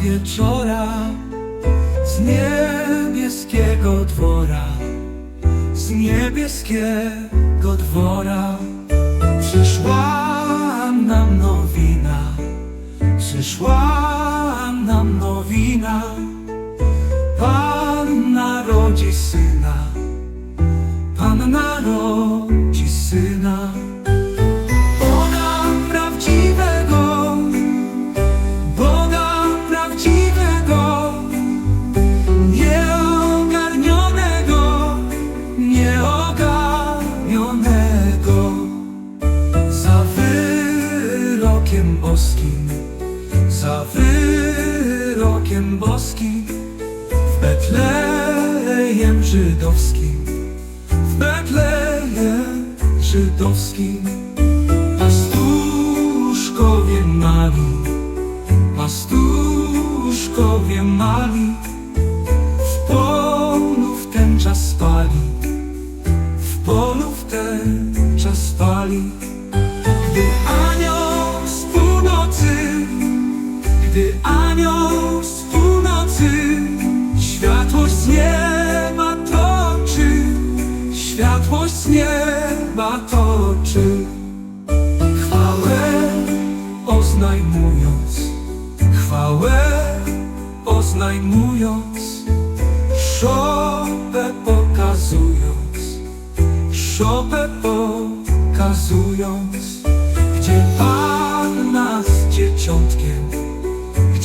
wieczora z niebieskiego dwora, z niebieskiego dwora przyszła nam nowina, przyszła nam nowina, Pan narodzi syn. Za wyrokiem boskim W Betlejem żydowskim W Betlejem żydowskim. Pastuszkowie mali Pastuszkowie mali W polu w ten czas spali W polu w ten czas spali. Gdy Gdy anioł z północy Światłość z nieba toczy Światłość z nieba toczy. Chwałę oznajmując Chwałę oznajmując Szopę pokazując Szopę pokazując. Gdzie Pan nas dzieciątkiem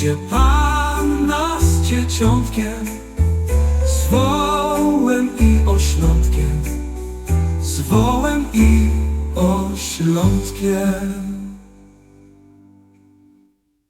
Gdzie Pan nas dzieciątkiem Z wołem i oślątkiem. Z wołem i oślątkiem